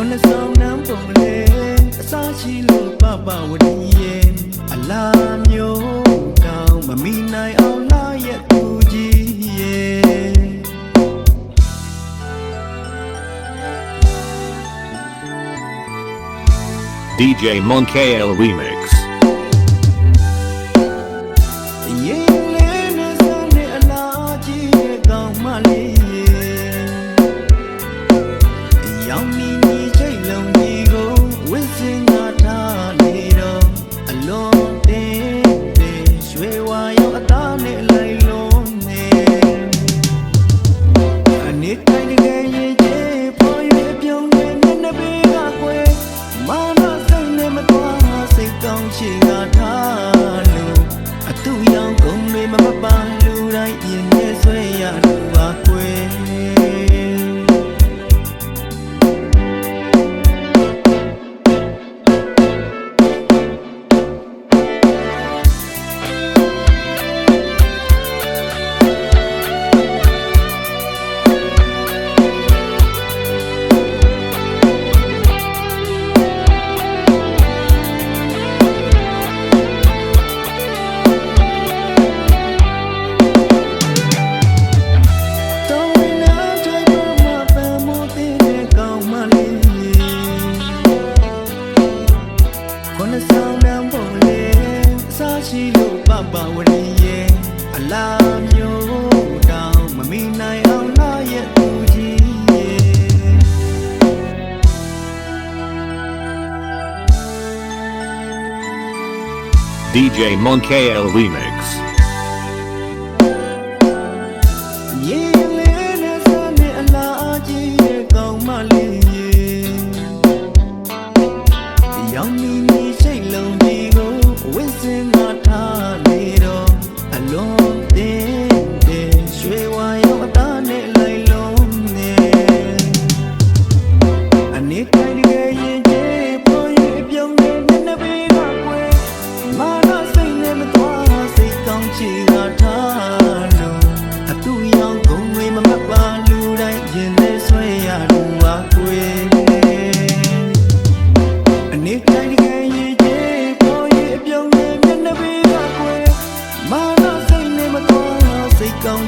ခွန်းဆောင်နမ်းပုံလေအစာရှိလို့ပပဝရင်းရဲ့အလားမျိုးကောင်းမမီနိုင်အောင်လာရဲ့သူကြီးရဲ့ DJ Monkey Remix င်းပြင်းနဲ့ဆွဲရလို့ပါ ပပဝရိယေအလားမျိုးတောင်မမီနိုင်အောင်လာရဲ့သူကြီးရေ DJ Monkey El Remix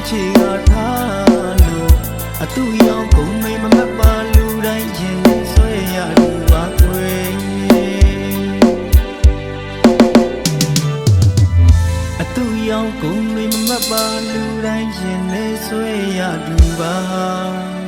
ချီကထားလို့အတူရောင်ကုန်မေမမပါလူတိုင်းရင်ဆွဲရလို့ပါကွယ်အတူရောင်ကုန်မေမမပါလူတိုင်းရင်လဲဆွဲရလို့ပါ